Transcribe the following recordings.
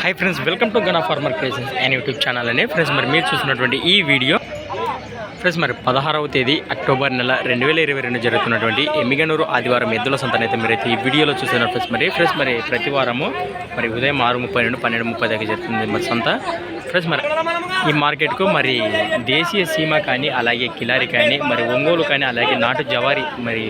Hi friends welcome to Gana farmer creations and YouTube channel అనే friends మరి మీరు చూసినటువంటి ఈ వీడియో ఫ్రెండ్స్ మరి పదహారవ తేదీ అక్టోబర్ నెల రెండు వేల ఇరవై రెండు జరుగుతున్నటువంటి ఎమ్మిగనూరు ఆదివారం ఎద్దుల సంతనైతే మీరైతే ఈ వీడియోలో చూస్తున్నారు ఫ్రెండ్స్ మరి ఫ్రెండ్స్ మరి ప్రతి వారము మరి ఉదయం ఆరు ముప్పై నుండి పన్నెండు ముప్పై దాకా జరుగుతుంది మరి సంత. ఫ్రెండ్స్ మరి ఈ మార్కెట్కు మరి దేశీయ సీమ కానీ అలాగే కిలారి కానీ మరి ఒంగోలు కానీ అలాగే నాటు జవారి మరి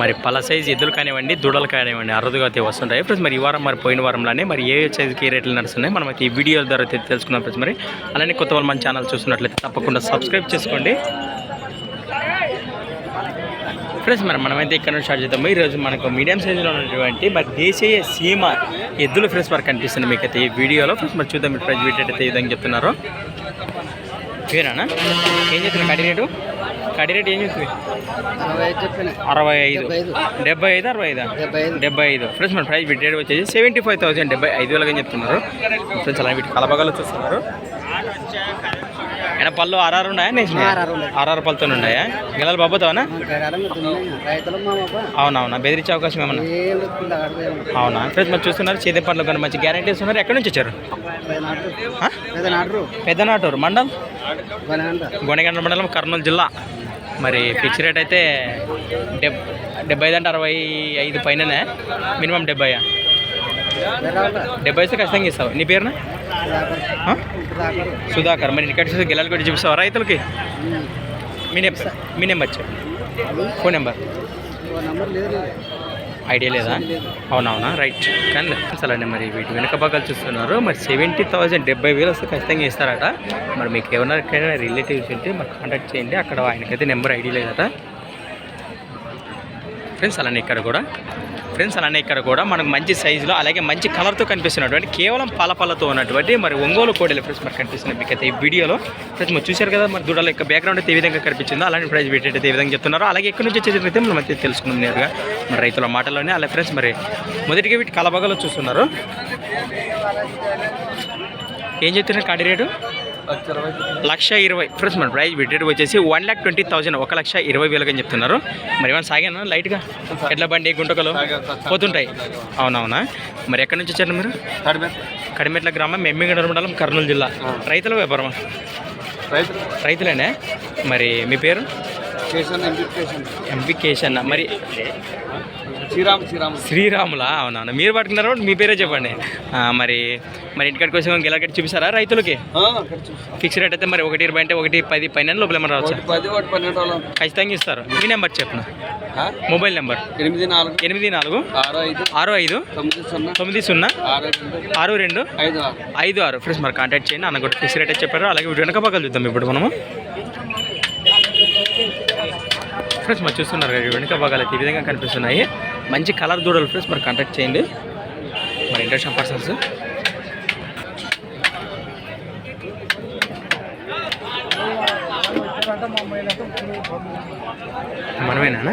మరి పల సైజు ఎద్దులు కానివ్వండి దూడలు కానివ్వండి అరుదుగా అయితే వస్తుంటాయి. ఫ్రెండ్స్ మరి ఈ వారం మరి పోయిన వారంలోనే మరి ఏ సైజుకి ఏ రేట్లు నడుస్తున్నాయి మనం అయితే ఈ వీడియోల ద్వారా అయితే తెలుసుకున్నాం ఫ్రెండ్స్ మరి అలానే కొత్త వాళ్ళు మన ఛానల్ చూస్తున్నట్లయితే తప్పకుండా సబ్స్క్రైబ్ చేసుకోండి. ఫ్రెండ్స్ మరి మనమైతే ఇక్కడ నుంచి స్టార్ట్ చేద్దాము. ఈరోజు మనకు మీడియం సైజులో ఉన్నటువంటి మరి దేశీయ సీమ ఎద్దులు ఫ్రెండ్స్ మరి కనిపిస్తుంది మీకైతే ఈ వీడియోలో. ఫ్రెండ్స్ మరి చూద్దాం మీరు ప్రైజ్ పెట్టేటైతే ఈ విధంగా చెప్తున్నారు. పేరానా ఏం చెప్తున్నారు? కడి రేటు? కడి రేటు ఏం చెప్తుంది అరవై ఐదు డెబ్బై ఐదు. అరవై ఐదా? డెబ్బై ఐదు. ఫ్రెండ్స్ మన ప్రైస్ రేట్ వచ్చేసి సెవెంటీ ఫైవ్ థౌసండ్ డెబ్బై ఐదు వేలుగా చెప్తున్నారు. ఫ్రెండ్స్ అలా వీటి కలబగలు చూస్తున్నారు. ఏమైనా పళ్ళు ఆర్ఆర్ ఉన్నాయా నెక్స్ట్ ఆర్ఆర్ పళ్ళతో ఉన్నాయా? గెలలు బాబోతావనా అవునవునా. బెదిరించే అవకాశం ఏమన్నా? అవునా. ఫ్రెండ్స్ మరి చూస్తున్నారు చేతి పనులు కానీ మంచి గ్యారంటీస్ ఉన్నారు. ఎక్కడి నుంచి వచ్చారు? పెద్దనాటూరు మండలం? బలంట గొనగండ్ల మండలం కర్నూలు జిల్లా. మరి ఫిక్స్ రేట్ అయితే డెబ్ డెబ్బై ఐదు అంటే అరవై ఐదు పైననే. మినిమం డెబ్బై డెబ్బై అయితే ఖచ్చితంగా ఇస్తావు. నీ పేరున? సుధాకర్. మరి ఇక్కడ చూసి గిలాలు కూడా చూపిస్తావా రైతులకి? మీ నెంబర్ మీ నెంబర్ ఫోన్ నెంబర్. ఐడియా లేదా? అవునవునా? రైట్. కానీ అసలు మరి వీటి వెనుక భాగాలు చూస్తున్నారు. మరి సెవెంటీ థౌసండ్ డెబ్బై వేలు వస్తే ఖచ్చితంగా ఇస్తారట. మరి మీకు ఎవరికైనా రిలేటివ్స్ ఉంటే మరి కాంటాక్ట్ చేయండి. అక్కడ ఆయనకైతే నెంబర్ ఐడి లేదట. ఫ్రెండ్స్ అలానే ఇక్కడ కూడా. ఫ్రెండ్స్ అలానే ఇక్కడ కూడా మనకు మంచి సైజులో అలాగే మంచి కలర్తో కనిపిస్తున్నటువంటి కేవలం పలపలతో ఉన్నటువంటి మరి ఒంగోలు కోడలు ఫ్రెండ్స్ మరి కనిపిస్తున్నాయి మీకు అయితే ఈ వీడియోలో. ఫ్రెండ్స్ మరి చూశారు కదా మరి దూడల యొక్క బ్యాక్గ్రౌండ్ అయితే ఏ విధంగా కనిపించిందో అలాంటి ప్రైజ్ పెట్టేది ఏ విధంగా చెప్తున్నారో అలాగే ఎక్కడి నుంచి వచ్చేది అయితే మనం అయితే తెలుసుకున్నాం నేరుగా. మరి రైతుల మాటల్లోనే అలా ఫ్రెండ్స్ మరి మొదటిగా వీటి కలబగలో చూస్తున్నారు. ఏం చెప్తున్నారు కాడి రేటు? లక్ష ఇరవై ఫ్రెండ్స్ మన ప్రైస్ రేట్ వచ్చేసి వన్ ల్యాక్ ట్వంటీ థౌసండ్ ఒక లక్ష ఇరవై వేలుగా అని చెప్తున్నారు. మరి ఏమైనా సాగాను లైట్గా ఎడ్ల బండి గుంటకలు? పోతుంటాయి. అవునవునా? మరి ఎక్కడి నుంచి వచ్చారు మీరు? కడిమెట్ల గ్రామం మెమ్మిగడ మండలం కర్నూలు జిల్లా. రైతుల వ్యాపారమా? రైతు రైతులేనే? మరి మీ పేరు? Station MP station MP Keshanna. మరి శ్రీరామ్ శ్రీరామ్. శ్రీరాములా? అవునవునా మీరు పట్టుకున్నారు మీ పేరే చెప్పండి. మరి మరి ఇంటికాడికి వచ్చి గిలకట్టి చూపిస్తారా రైతులకి? ఫిక్స్ రేట్ అయితే మరి ఒకటి ఇరవై అంటే ఒకటి పది పైన లోపల ఏమన్నా రావచ్చు? పన్నెండు ఖచ్చితంగా ఇస్తారు. మీ నెంబర్ చెప్పిన? Mobile number? ఎనిమిది నాలుగు. ఎనిమిది నాలుగు. ఆరు ఐదు. తొమ్మిది సున్నా. ఆరు రెండు. ఐదు ఆరు. ఫ్రెండ్స్ మరి కాంటాక్ట్ చేయండి. అన్న కూడా ఫిక్స్ రేట్ అయితే చెప్పారు. అలాగే వీటి వెనక పక్కలు చూద్దాం ఇప్పుడు మనము. ఫ్రెండ్స్ మరి చూస్తున్నారు వెనక భాగాలు ఈ విధంగా కనిపిస్తున్నాయి. మంచి కలర్ దూడలు ఫ్రెండ్స్ మరి కాంటాక్ట్ చేయండి. మరి ఇంట్రెస్ట్ పర్సన్స్. మనమేనా?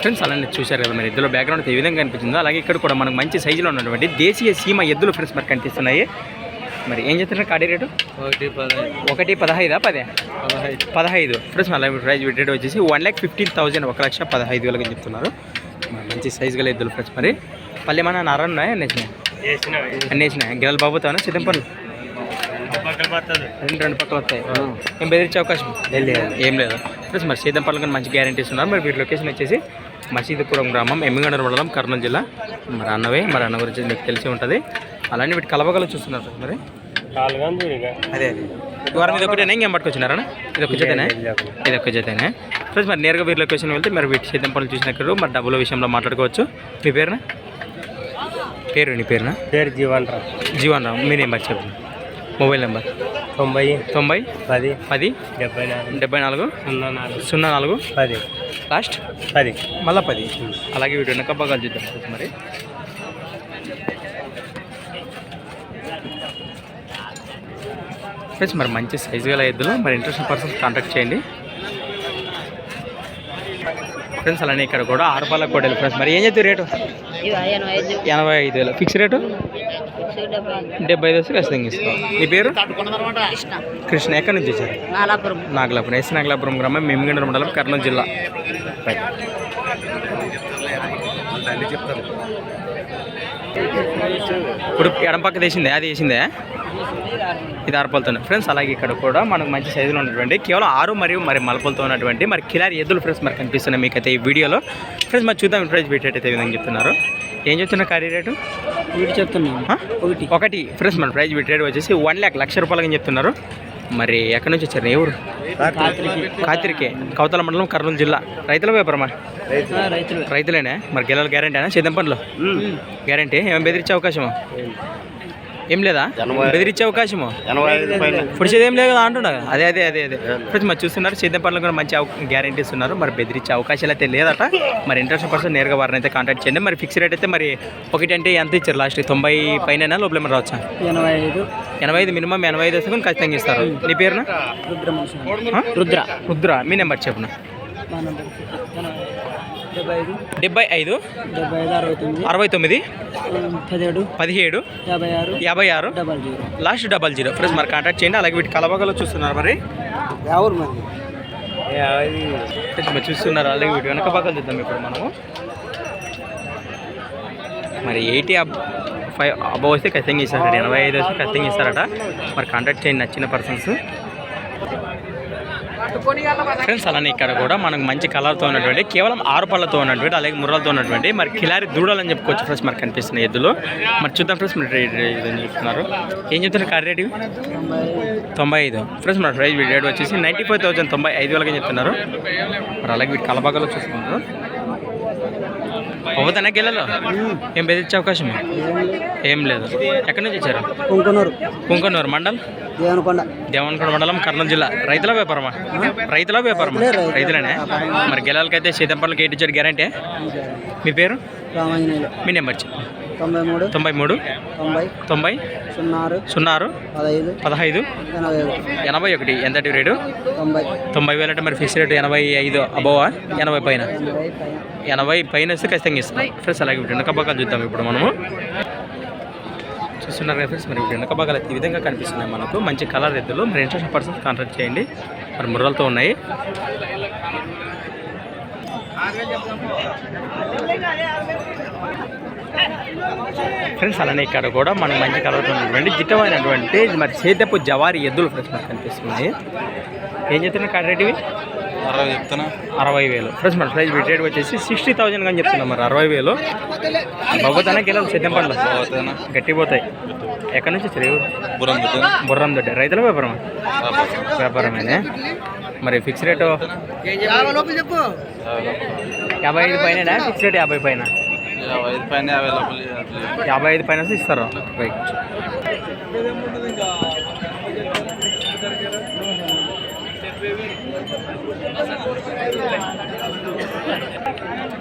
ఫ్రెండ్స్ అలానే చూశారు కదా మరి ఎద్దుల బ్యాక్గ్రౌండ్ ఏ విధంగా కనిపించిందో. అలాగే ఇక్కడ కూడా మనకు మంచి సైజులో ఉన్నటువంటి దేశీయ సీమ ఎద్దులు ఫ్రెండ్స్ మరి కనిపిస్తున్నాయి. మరి ఏం చెప్తున్నారు కాడి రేటు? ఒకటి పదహైదా పదే? పదహైదు. ఫ్రెండ్స్ మళ్ళీ ప్రైస్ రేట్ వచ్చేసి వన్ ల్యాక్ ఫిఫ్టీన్ థౌసండ్ ఒక లక్ష పదహైదు వేలకి చెప్తున్నారు. మరి మంచి సైజు గల ఎద్దులు ఫ్రెండ్స్ మరి. పల్లె ఏమన్నా నర ఉన్నాయా? అన్నేసినాయి అన్నేసినాయి గిరలు బాబుతావా సిద్ధం పనులు. రెండు రెండు పక్కల వస్తాయి. ఏం బెదిరించే అవకాశం? ఏం లేదు. ప్లస్ మరి సీతం పనులు కానీ మంచి గ్యారంటీస్ ఉన్నారు మరి వీటి లొకేషన్ వచ్చేసి మసీదుపురం గ్రామం ఎమ్మిగండర మండలం కర్నూలు జిల్లా. మరి అన్నవే మరి అన్న గురించి మీకు తెలిసి ఉంటుంది. అలానే వీటి కలవగలు చూస్తున్నారు ఫ్రెండ్స్ మరి? అదే అదే. వారం ఇది ఒకటేనా ఇంకేం పట్టుకొచ్చినారా? ఇది ఒక జతనే? ఇది ఒక జతనే? ఫ్రెండ్స్ మరి నేరుగా వీరి లొకేషన్ వెళ్తే మరి వీటి సీతం పనులు చూసినప్పుడు మరి డబ్బుల విషయంలో మాట్లాడుకోవచ్చు. మీ పేరున? పేరు నీ పేరున? పేరు జీవన్ రావు జీవన్ రావు మీ నెంబర్ చెప్పండి మొబైల్ నెంబర్? తొంభై తొంభై పది పది డెబ్బై నాలుగు డెబ్బై నాలుగు సున్నా నాలుగు సున్నా నాలుగు పది లాస్ట్ పది మళ్ళా పది. అలాగే వీటి వెనక భాగాలు చూద్దాం మరి. ఫ్రెండ్స్ మరి మంచి సైజు గల ఎద్దులు మరి ఇంట్రెస్ట్ పర్సన్స్ కాంటాక్ట్ చేయండి. ఫ్రెండ్స్ అలానే ఇక్కడ కూడా ఆరుపాల కోడలు. ఫ్రెండ్స్ మరి ఏం చెప్తారు రేటు? ఎనభై ఐదు. వేలు. Fix rate? డెబ్బై ఐదు. వస్తే ఖచ్చితంగా ఇస్తాం. నీ పేరు? కృష్ణ. ఎక్కడి నుంచి వచ్చారు? నాగలాపురం. ఎస్ నాగలాపురం గ్రామం మెమ్మిగండ మండలం కర్నూలు జిల్లా. ఇప్పుడు ఎడం పక్క వేసిందే అది వేసిందే ఇది ఆరుపలతో ఫ్రెండ్స్ అలాగే ఇక్కడ కూడా మనకు మంచి సైజులో ఉన్నటువంటి కేవలం ఆరు మరియు మరి మలపలతో ఉన్నటువంటి మరి కిలారి ఎద్దులు ఫ్రెండ్స్ మరి కనిపిస్తున్నాయి మీకైతే ఈ వీడియోలో. ఫ్రెండ్స్ మరి చూద్దాం ప్రైజ్ పెట్టేటైతే ఈ విధంగా చెప్తున్నారు. ఏం చెప్తున్నారు ఖరీ రేటు? వీటి చెప్తున్నాను ఆ? ఒకటి. ఫ్రెండ్స్ మన ప్రైజ్ బిట్ రేట్ వచ్చేసి వన్ ల్యాక్ లక్ష రూపాయలు అని చెప్తున్నారు? మరి ఎక్కడి నుంచి వచ్చారు? ఎవరు కాతిరికే కౌతల మండలం కర్నూలు జిల్లా. రైతుల వ్యాపారమా రైతులు. రైతులేనే? మరి గెలలు గ్యారంటీనా? సిద్ధం పనులు? గ్యారంటీ? ఏమైనా బెదిరించే అవకాశమా? ఏం లేదా? బెదిరించే అవకాశము? పొడిచేది ఏం లేదు కదా అంటున్నా. అదే అదే అదే అదే. ఇప్పుడు మరి చూస్తున్నారు సిద్ధం పనులు కూడా మంచి గ్యారంటీస్ ఉన్నారు మరి బెదిరించే అవకాశాలు అయితే లేదట. మరి ఇంట్రెస్ట్ పర్సన్ నేరుగా వారిని అయితే కాంటాక్ట్ చేయండి. మరి ఫిక్స్ రేట్ అయితే మరి ఒకటి అంటే ఎంత ఇచ్చారు లాస్ట్ తొంభై పైన లోపల ఏమైనా రావచ్చా? ఎనభై ఐదు. ఎనభై ఐదు మినిమం ఎనభై ఐదు వేసుకొని ఖచ్చితంగా ఇస్తారు. నీ పేరున? రుద్ర. రుద్ర. మీ నెంబర్ చెప్పున డెబ్బై ఐదు. అరవై తొమ్మిది. పదిహేడు. పదిహేడు. యాభై ఆరు. యాభై ఆరు. Double zero. Last double zero. Friends మరి కాంటాక్ట్ చేయండి. అలాగే వీటి కలబగలో చూస్తున్నారు మరి. ఎవరు మరి. చూస్తున్నారు. అలాగే వీటి వెనక పక్కలు చూద్దాం ఇప్పుడు మనము. మరి ఎయిటీ అబ్ ఫైవ్ అబవ్ వస్తే ఖచ్చితంగా ఇస్తారట. ఎనభై ఐదు వస్తే ఖచ్చితంగా ఇస్తారట. మరి కాంటాక్ట్ చేయండి నచ్చిన పర్సన్స్ ఫ్రెండ్స్ అలానే ఇక్కడ కూడా మనకు మంచి కలర్తో ఉన్నటువంటి కేవలం ఆరు పళ్ళతో ఉన్నటువంటి అలాగే ముర్రలతో ఉన్నటువంటి మరి కిలారి దూడలు అని చెప్పుకోవచ్చు ఫ్రెండ్స్ మరి కనిపిస్తున్నాయి ఎద్దులు. మరి చూద్దాం ఫ్రెండ్స్ మీరు రేట్ ఏం చెప్తున్నారు. ఏం చెప్తున్నారు కార్ రేటు తొంభై ఐదు. ఫ్రెండ్స్ మన ప్రైజ్ రేట్ వచ్చేసి నైంటీ ఫైవ్ థౌసండ్ తొంభై ఐదు వేలకి చెప్తున్నారు. మరి అలాగే వీటి కలబాగాలో చూసుకుంటారు. అవుతానే గెలలో ఏం బెదిరించే అవకాశం ఏం? లేదు. ఎక్కడి నుంచి వచ్చారు? కుంకునూరు. కుంకనూరు మండల్? దేవనకొండ. దేవనకొండ మండలం కర్నూలు జిల్లా. రైతుల వ్యాపారమా? రైతుల వ్యాపారమా? రైతులనే? మరి గెలాలకైతే సీతం పనులకి ఏంటి ఇచ్చారు గ్యారంటీ? మీ పేరు? మీ నెంబర్ చెప్పు. తొంభై మూడు. తొంభై మూడు. తొంభై. తొంభై. సున్నా ఆరు సున్నా ఆరు పదహైదు. పదహైదు. ఎనభై ఒకటి. ఎంతటి రేటు? తొంభై. తొంభై వేలు అంటే మరి ఫిక్స్ రేటు ఎనభై ఐదు అబోవా ఎనభై పైన. ఎనభై పైన. వస్తే ఖచ్చితంగా ఇస్తాం ఫ్రెండ్స్ అలాగే వెనక భాగాలు చూద్దాం ఇప్పుడు మనము. చూస్తున్నారు కదా ఫ్రెండ్స్ మరి వెనక భాగాలు ఈ విధంగా కనిపిస్తున్నాయి మనకు. మంచి కలర్ ఎద్దులు. మరి ఇంట్రెస్ట్ పర్సన్స్ కాంటాక్ట్ చేయండి. మరి ముర్రలతో ఉన్నాయి. ఫ్రెండ్స్ అలానే ఇక్కడ కూడా మనకు మంచి కలర్తో ఉన్నటువంటి జిట్టమైనటువంటి మరి చేతపు జవారి ఎద్దులు ఫ్రెండ్స్ మనకు కనిపిస్తున్నాయి ఏం చెప్తున్నారు కార్ రేట్ ఇవి? అరవై చెప్తానా అరవై వేలు. ఫ్రెండ్స్ మన ప్రైస్ రేట్ వచ్చేసి సిక్స్టీ థౌజండ్ అని చెప్తున్నాం మరి అరవై వేలు. బొగ్గతనే గెలవు సిద్ధం పండ్లు గట్టిపోతాయి ఎక్కడి నుంచి వచ్చారు ఎవరు బురం బుర్రం దొడ్డి రైతుల వ్యాపారం. వ్యాపారమేనే? మరి ఫిక్స్ రేటు యాభై ఐదు పైన ఫిక్స్ రేట్ యాభై పైన. యాభై ఐదు పైన ఇస్తారు? రైట్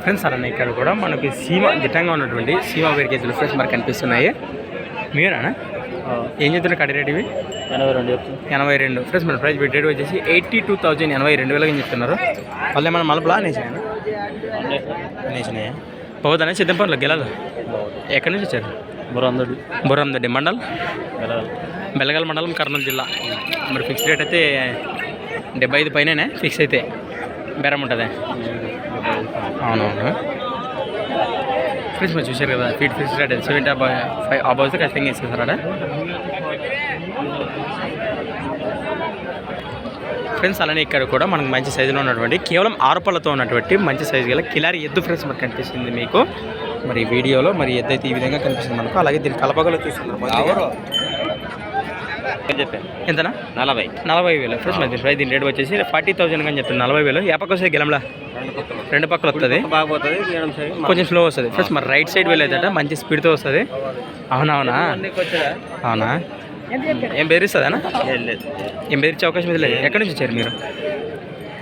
ఫ్రెండ్స్ అలానే ఇక్కడ కూడా మనకి సీమ దిట్టంగా ఉన్నటువంటి సీమ వేరికేజీలు ఫ్రెండ్స్ మరి కనిపిస్తున్నాయి. మీరేనా ఏం చెప్తున్నారు కడి రేట్ ఇవి? ఎనభై రెండు ఎనభై రెండు. ఫ్రెండ్స్ మన ప్రైస్ రేట్ వచ్చేసి ఎయిటీ టూ థౌజండ్ ఎనభై రెండు వేలకి చెప్తున్నారు వాళ్ళు ఏమన్నా మలపలా నేసినాయా నేసినాయా పోతానే సిద్ధం పనులు గెలాలి? ఎక్కడి నుంచి వచ్చారు? బురందడు. బుర్రందొడ్డి మండల్? బెల్లగల్ మండలం కర్నూలు జిల్లా. మరి ఫిక్స్ రేట్ అయితే డెబ్బై ఐదు పైననే ఫిక్స్ అయితే. బేరం ఉంటుంది. అవునవును. ఫ్రిడ్జ్ మరి చూశారు కదా feet fix rate seventy above five above అయితే ఖచ్చితంగా ఇస్తారు ఫ్రెండ్స్ అలానే ఇక్కడ కూడా మనకు మంచి సైజులో ఉన్నటువంటి కేవలం ఆరు పళ్ళతో ఉన్నటువంటి మంచి సైజు గల కిలారి ఎద్దు ఫ్రెండ్స్ మనకు కనిపిస్తుంది మీకు. మరి వీడియోలో మరి ఎద్దు అయితే ఈ విధంగా కనిపిస్తుంది మనకు. అలాగే దీని కలపగలో చూస్తున్నారు చెప్పాను. ఎంతనా? నలభై. నలభై వేలు. ఫ్రెండ్స్ దీని ప్రైస్ దీని రేట్ వచ్చేసి ఫార్టీ థౌసండ్ అని చెప్తాను నలభై వేలు. ఏ పక్క వస్తుంది గెలంలా? రెండు పక్కల వస్తుంది. కొంచెం స్లో వస్తుంది. ఫ్రెండ్స్ మరి రైట్ సైడ్ వెళ్ళేదట మంచి స్పీడ్తో వస్తుంది. అవునవునా అవునా? ఏం బెదిరిస్తుందా లేదు. ఏం బెదిరించే అవకాశం ఇది లేదు. ఎక్కడి నుంచి వచ్చారు మీరు?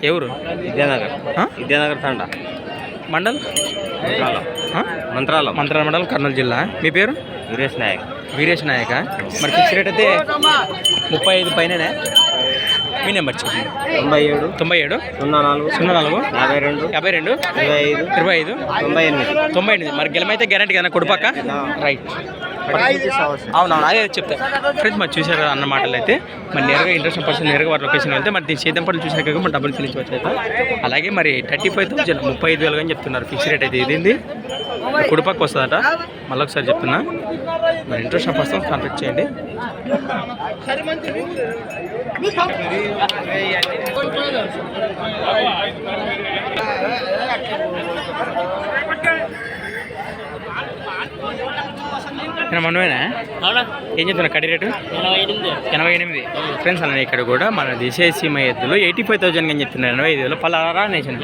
ఎవరు విద్యానగర్? విద్యానగర్ తండ. మండల్? మంత్రాలం? మంత్రాలం మంత్రాల మండలం కర్నూలు జిల్లా. మీ పేరు? వీరేష్ నాయక్. వీరేష్ నాయక? మరి ఫిక్స్ రేట్ అయితే ముప్పై ఐదు పైననే. మీ నెంబర్ చెప్పండి. తొంభై ఏడు. తొంభై ఏడు. సున్నా నాలుగు. సున్నా నాలుగు. యాభై రెండు. యాభై రెండు. ఇరవై ఐదు. ఇరవై ఐదు. తొంభై ఎనిమిది. తొంభై ఎనిమిది. మరి గెలమైతే గ్యారంటీ కదా కొడుపాక రైట్ అవునవును అదే చెప్తా. ఫ్రెండ్స్ మరి చూసారు అన్న మాటలు అయితే. మరి నేరుగా ఇంట్రెస్ట్ పర్సన్ నేరుగా వారి లొకేషన్ వెళ్తే మరి దీని సేద్యం పనులు చూసినాక మరి డబ్బులు చెల్లించవచ్చు అయితే. అలాగే మరి థర్టీ ఫైవ్ థౌసండ్ ముప్పై ఐదు వేలు అని చెప్తున్నారు. ఫిక్స్ రేట్ అయితే ఇది కుడిపక్క వస్తుందట. మళ్ళీ ఒకసారి చెప్తున్నా. మరి ఇంట్రెస్ట్ పర్సన్ కాంటాక్ట్ చేయండి. మనమేనా ఏం చెప్తున్నా కడి రేటు? ఎనభై ఎనిమిది. ఫ్రెండ్స్ అలానే ఇక్కడ కూడా మన దేశీయ ఎద్దులు ఎయిటీ ఫైవ్ థౌసండ్ అని చెప్తున్నారు? ఎనభై ఐదు వేలు. పలారా అనేసిన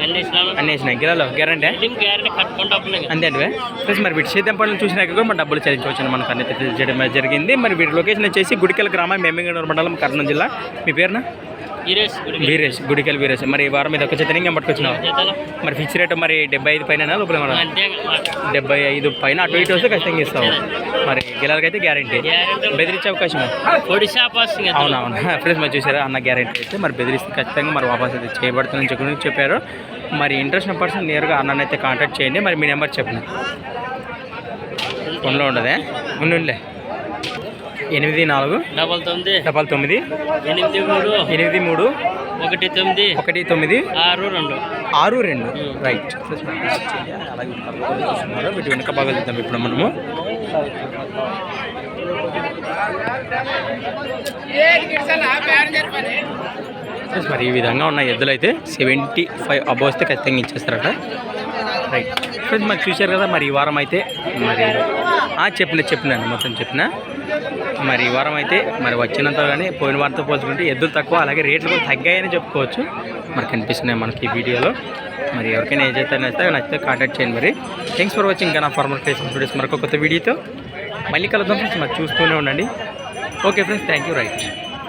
అనేసిన గిరాలో? గ్యారంటీ? అంతే అంటే ఫ్రెండ్స్ మరి వీటి సేద్యం పనులు చూసినాక కూడా మన డబ్బులు చెల్లించవచ్చు మనకు అన్ని తెలియజేయడం జరిగింది. మరి వీటి లొకేషన్ వచ్చేసి గుడికల్ గ్రామం మెమ్మిగనూరు మండలం కర్నూలు జిల్లా. మీ పేరున? వీరేష్ గుడికల్. వీరేష్ మరి వారం మీద ఒక చేత ఇంకా పట్టుకొచ్చినావు? మరి ఫిక్స్ రేట్ మరి డెబ్బై ఐదు పైన లోపల మన డెబ్బై ఐదు పైన అటు ఇటు వస్తే ఖచ్చితంగా ఇస్తావు. మరి గిలాలకైతే గ్యారంటీ బెదిరించే అవకాశం అవునవును ఫ్రెండ్స్ మరి చూసారా అన్న గ్యారంటీ అయితే మరి బెదిరిస్తే ఖచ్చితంగా మరి వాపస్ అయితే చేయబడుతుందని చెప్పి చెప్పారు మరి ఇంట్రెస్ట్ పర్సన్ నేరుగా అన్ననైతే కాంటాక్ట్ చేయండి మరి మీ నెంబర్ చెప్పండి ఫోన్లో ఉండదే ఉండులే ఎనిమిది నాలుగు డబల్ తొమ్మిది డబల్ తొమ్మిది ఎనిమిది మూడు ఎనిమిది మూడు ఒకటి తొమ్మిది ఒకటి తొమ్మిది ఆరు రెండు ఆరు రెండు రైట్ అలాగే. వీటి వెనుక బాగా చూద్దాం ఇప్పుడు మనము మరి ఈ విధంగా ఉన్న ఎద్దులు అయితే సెవెంటీ ఫైవ్ అబోవ్ వస్తే ఖచ్చితంగా ఇచ్చేస్తారట. రైట్ ఫ్రెండ్స్ మరి చూశారు కదా మరి ఈ వారం అయితే మరి ఆ, చెప్పిన చెప్పినాను మొత్తం చెప్పిన. మరి ఈ వారం అయితే మరి వచ్చినంత కానీ పోయిన వారంతో పోల్చుకుంటే ఎద్దులు తక్కువ అలాగే రేట్లు కూడా తగ్గాయని చెప్పుకోవచ్చు. మరి కనిపిస్తున్నాయి మనకి ఈ వీడియోలో. మరి ఎవరికైనా ఏదైతే నచ్చితే నచ్చితే కాంటాక్ట్ చేయండి మరి. థ్యాంక్స్ ఫర్ వాచింగ్ నా ఫార్మల్ ఫేషన్ వీడియోస్ మరొక కొత్త వీడియోతో మళ్ళీ కలుద్దాం ఫ్రెండ్స్ మరి చూస్తూనే ఉండండి. Okay friends thank you right